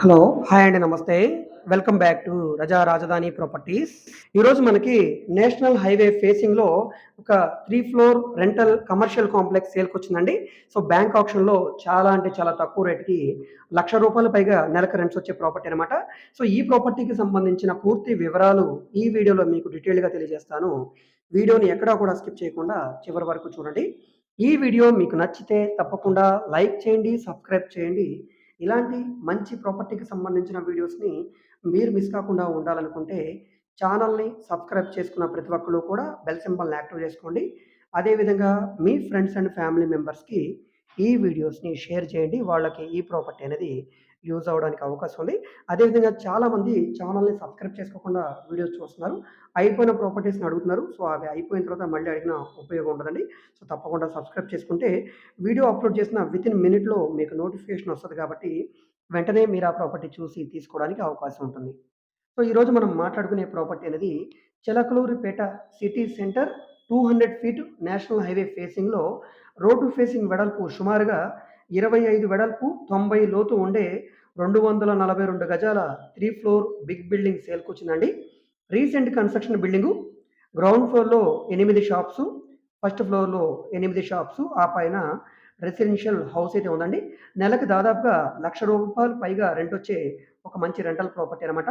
Hello hi అండి నమస్తే. Welcome back to రజా రాజధాని ప్రాపర్టీస్. ఈరోజు మనకి నేషనల్ హైవే ఫేసింగ్లో ఒక three floor rental commercial complex సేల్కి వచ్చిందండి. సో బ్యాంక్ ఆప్షన్లో చాలా అంటే చాలా తక్కువ రేట్కి లక్ష రూపాయల పైగా నెలకు రెంట్స్ వచ్చే ప్రాపర్టీ అనమాట సో ఈ ప్రాపర్టీకి సంబంధించిన పూర్తి వివరాలు ఈ వీడియోలో మీకు డీటెయిల్గా తెలియజేస్తాను. వీడియోని ఎక్కడా కూడా స్కిప్ చేయకుండా చివరి వరకు చూడండి. ఈ వీడియో మీకు నచ్చితే తప్పకుండా లైక్ చేయండి సబ్స్క్రైబ్ చేయండి. ఇలాంటి మంచి ప్రాపర్టీకి సంబంధించిన వీడియోస్ని మీరు మిస్ కాకుండా ఉండాలనుకుంటే ఛానల్ని సబ్స్క్రైబ్ చేసుకున్న ప్రతి ఒక్కరు కూడా బెల్ సింబల్ని యాక్టివ్ చేసుకోండి. అదేవిధంగా మీ ఫ్రెండ్స్ అండ్ ఫ్యామిలీ మెంబర్స్కి ఈ వీడియోస్ని షేర్ చేయండి. వాళ్ళకి ఈ ప్రాపర్టీ అనేది యూజ్ అవ్వడానికి అవకాశం ఉంది. అదేవిధంగా చాలామంది ఛానల్ని సబ్స్క్రైబ్ చేసుకోకుండా వీడియోస్ చూస్తున్నారు. అయిపోయిన ప్రాపర్టీస్ని అడుగుతున్నారు. సో అవి అయిపోయిన తర్వాత మళ్ళీ అడిగిన ఉపయోగం ఉండదండి. సో తప్పకుండా సబ్స్క్రైబ్ చేసుకుంటే వీడియో అప్లోడ్ చేసిన విత్ ఇన్ మినిట్లో మీకు నోటిఫికేషన్ వస్తుంది కాబట్టి వెంటనే మీరు ఆ ప్రాపర్టీ చూసి తీసుకోవడానికి అవకాశం ఉంటుంది. సో ఈరోజు మనం మాట్లాడుకునే ప్రాపర్టీ అనేది Chilakaluripet city centre two hundred feet national highway ఫేసింగ్లో రోడ్డు ఫేసింగ్ వెడల్పు సుమారుగా ఇరవై ఐదు వెడల్పు తొంభై లోతు ఉండే రెండు వందల నలభై రెండు గజాల త్రీ ఫ్లోర్ బిగ్ బిల్డింగ్ సేల్కి వచ్చిందండి. రీసెంట్ కన్స్ట్రక్షన్ బిల్డింగు గ్రౌండ్ ఫ్లోర్లో ఎనిమిది షాప్స్ ఫస్ట్ ఫ్లోర్లో ఎనిమిది షాప్స్ ఆ పైన రెసిడెన్షియల్ హౌస్ అయితే ఉందండి. నెలకు దాదాపుగా లక్ష రూపాయలు పైగా రెంట్ వచ్చే ఒక మంచి రెంటల్ ప్రాపర్టీ అనమాట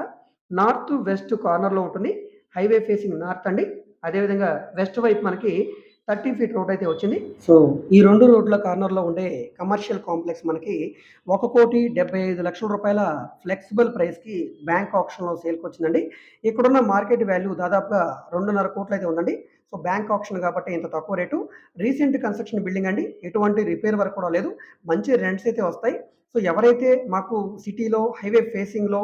నార్త్ వెస్ట్ కార్నర్లో ఉంటుంది. హైవే ఫేసింగ్ నార్త్ అండి. అదేవిధంగా వెస్ట్ వైపు మనకి థర్టీ ఫీట్ రోడ్ అయితే వచ్చింది. సో ఈ రెండు రోడ్ల కార్నర్లో ఉండే కమర్షియల్ కాంప్లెక్స్ మనకి ఒక కోటి డెబ్బై ఐదు లక్షల రూపాయల ఫ్లెక్సిబుల్ ప్రైస్కి బ్యాంక్ ఆప్షన్లో సేల్కి వచ్చిందండి ఇక్కడున్న మార్కెట్ వాల్యూ దాదాపుగా రెండున్నర కోట్లు అయితే ఉందండి. సో బ్యాంక్ ఆప్షన్ కాబట్టి ఇంత తక్కువ రేటు. రీసెంట్ కన్స్ట్రక్షన్ బిల్డింగ్ అండి. ఎటువంటి రిపేర్ వర్క్ కూడా లేదు. మంచి రెంట్స్ అయితే వస్తాయి. సో ఎవరైతే మాకు సిటీలో హైవే ఫేసింగ్లో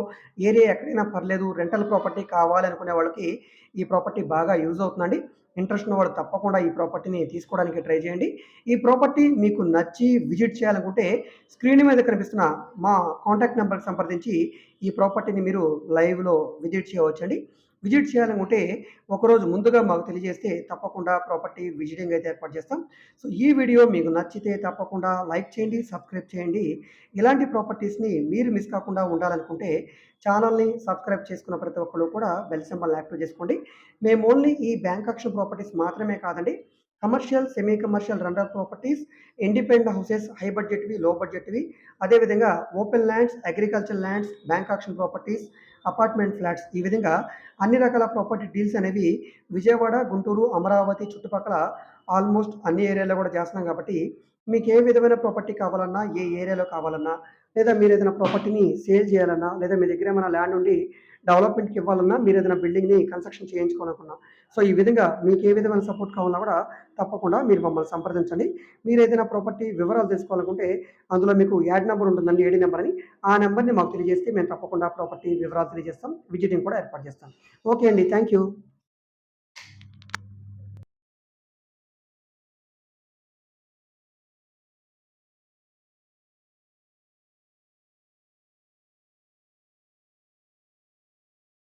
ఏరియా ఎక్కడైనా పర్లేదు రెంటల్ ప్రాపర్టీ కావాలనుకునే వాళ్ళకి ఈ ప్రాపర్టీ బాగా యూజ్ అవుతుందండి. ఇంట్రెస్ట్ ఉన్న వాళ్ళు తప్పకుండా ఈ ప్రాపర్టీని తీసుకోవడానికి ట్రై చేయండి. ఈ ప్రాపర్టీ మీకు నచ్చి విజిట్ చేయాలనుకుంటే స్క్రీన్ మీద కనిపిస్తున్న మా కాంటాక్ట్ నెంబర్కి సంప్రదించి ఈ ప్రాపర్టీని మీరు లైవ్లో విజిట్ చేయవచ్చండి. విజిట్ చేయాలనుకుంటే ఒకరోజు ముందుగా మాకు తెలియజేస్తే తప్పకుండా ప్రాపర్టీ విజిటింగ్ అయితే ఏర్పాటు చేస్తాం. సో ఈ వీడియో మీకు నచ్చితే తప్పకుండా లైక్ చేయండి సబ్స్క్రైబ్ చేయండి. ఇలాంటి ప్రాపర్టీస్ని మీరు మిస్ కాకుండా ఉండాలనుకుంటే ఛానల్ని సబ్స్క్రైబ్ చేసుకున్న ప్రతి ఒక్కరు కూడా బెల్ సింబల్ యాక్టివ్ చేసుకోండి. మేము ఓన్లీ ఈ బ్యాంక్ అక్షన్ ప్రాపర్టీస్ మాత్రమే కాదండి commercial semi commercial rental properties independent houses high బడ్జెట్వి low బడ్జెట్వి అదేవిధంగా open lands agriculture lands bank auction properties apartment flats. ఈ విధంగా అన్ని రకాల ప్రాపర్టీ డీల్స్ అనేవి విజయవాడ గుంటూరు అమరావతి చుట్టుపక్కల ఆల్మోస్ట్ అన్ని ఏరియాలో కూడా చేస్తున్నాం కాబట్టి మీకు ఏ విధమైన ప్రాపర్టీ కావాలన్నా ఏ ఏరియాలో కావాలన్నా లేదా మీరు ఏదైనా ప్రాపర్టీని సేల్ చేయాలన్నా లేదా మీ దగ్గర ఏమైనా ల్యాండ్ ఉండి డెవలప్మెంట్కి ఇవ్వాలన్నా మీరు ఏదైనా బిల్డింగ్ని కన్స్ట్రక్షన్ చేయించుకోవాలనుకున్నా. సో ఈ విధంగా మీకు ఏ విధమైన సపోర్ట్ కావాలన్నా కూడా తప్పకుండా మీరు మమ్మల్ని సంప్రదించండి. మీరు ఏదైనా ప్రాపర్టీ వివరాలు తెలుసుకోవాలనుకుంటే అందులో మీకు యాడ్ నెంబర్ ఉంటుందండి ఏడి నెంబర్ అని. ఆ నెంబర్ని మాకు తెలియజేస్తే మేము తప్పకుండా ప్రాపర్టీ వివరాలు తెలియజేస్తాం విజిటింగ్ కూడా ఏర్పాటు చేస్తాం. ఓకే అండి థ్యాంక్ యూ.